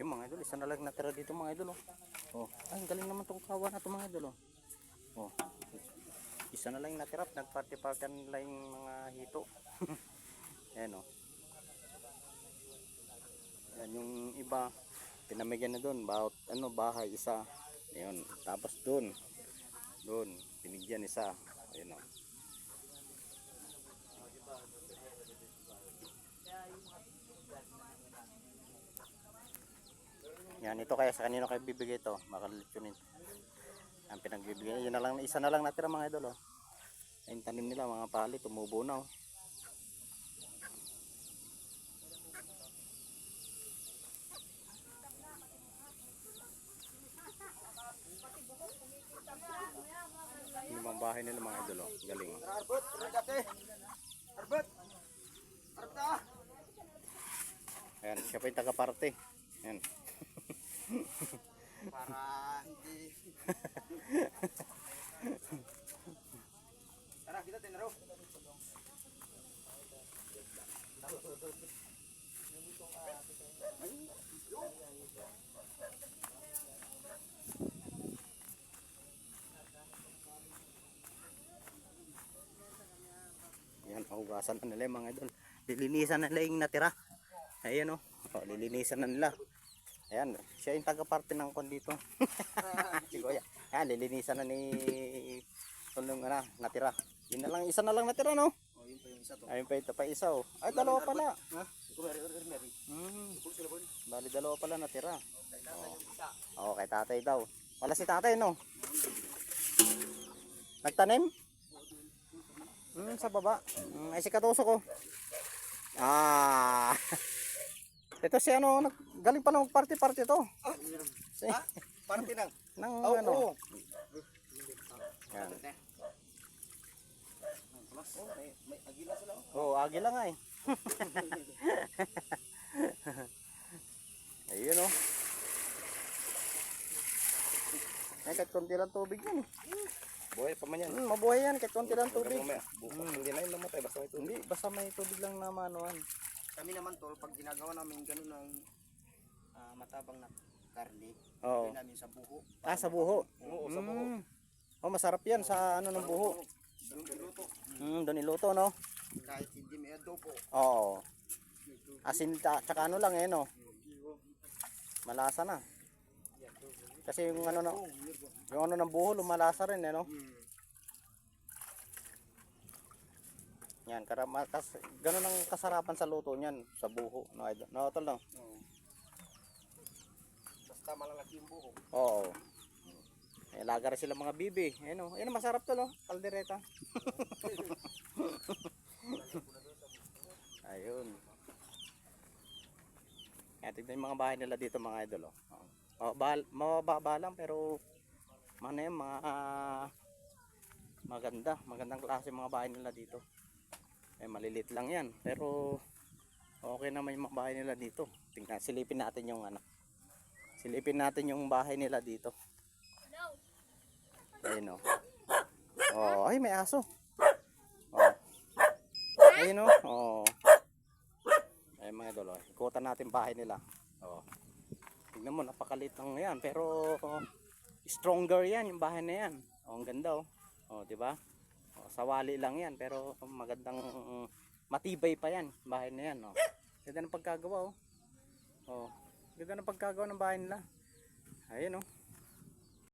Yung mga idol, isa na lang natira dito mga idol. Oh. Oh. Ay, galing naman tong kawa na to mga idol. Oh. oh. Isa na lang natira. Nagparty-party na lang yung mga hito. Ayan oh. Yan yung iba. Pinamigyan na doon. Bawat ano, bahay isa. Ayun. Tapos doon. Doon. Pinigyan isa. Ayun oh. Yan, ito kaya sa kanino kayo bibigay ito? Baka litsunin. Ang pinagbibigay. Yun na lang, isa na lang natira mga idol. Oh. Yung tanim nila, mga pali, tumubo na. Oh. Mga bahay nila mga idol. Oh. Galing. Oh. Arbot. Arbot. Arbta. Ayan, siya pa yung taga-parte. Ayan. Para hindi. Tara, kita tinaro. Yan, pahugasan na nila mga idol. Lilinisan na nila yung natira. Ayan o. Oh. lilinisan na nila. Ayan, siya yung taga-parte ng kon dito. si Kuya. Ayan, lilinisan na ni tulong na natira. Yun na lang, isa na lang natira no? Oh, yun pa yung isa to. Ayun pa ito pa isa oh. Ay, dalawa pala. Ha? Hmm, bali dalawa pala natira. Kailangan yung isa. Oo, kay tatay daw. Wala si tatay no? Nagtanim? Hmm, sa baba. Hmm, ay si Katuso ko. Ah. Ito si ano, nag- galing pa ng party-party to. Ah, Si, ha? Parang tinang. nang Oh, ano. oo. Yan. Oh, may, may agila sila. oh. Oh, agila nga eh. Ayun oh. Ay, kahit konti lang tubig yan. Buhay pa man yan. Hmm, mabuhay yan, kahit konti lang tubig. Bukas hindi na yun namatay. Basta may tubig. Hindi, basta may tubig lang na manuan. Kami naman tol, pag ginagawa namin ganun ng ah, matabang na karne, Oo. gawin namin sa buho. Ah, sa buho. Oo, sa buho. Mm. Oh, masarap yan sa ano ng buho. Doon niluto. Mm, doon iluto, no? Kahit hindi may adobo. Oo. Asin ta- tsaka ano lang eh, no? Malasa na. Kasi yung ano, no, yung ano ng buho, lumalasa rin eh, no? Hmm. Yan, karama, kas, ganun ang kasarapan sa luto niyan, sa buho. No, idol. No, tol, no? Oo. Basta malalaki yung buho. Oo. Eh, laga rin sila mga bibi. Ayun, oh. Ayun, masarap to, no? Kaldereta. Ayun. Kaya tignan yung mga bahay nila dito, mga idol, oh. Oh, bahal, mababa lang, pero yun, mga ah, maganda. Magandang klase mga bahay nila dito. Eh, malilit lang yan. Pero okay naman yung bahay nila dito. Tingnan, silipin natin yung ano. Silipin natin yung bahay nila dito. Ayun o. Oh, ay may aso. Oh. Ayun o. Oh. Ayun mga idol. oh. Ikutan natin bahay nila. Oh. Tingnan mo, napakalit lang yan. Pero oh, stronger yan yung bahay na yan. Oh, ang ganda oh. Oh, di ba? Sawali lang yan pero magandang matibay pa yan bahay na yan oh. Ganda ng pagkagawa oh. Oh. Ganda ng pagkagawa ng bahay nila. Ayun oh.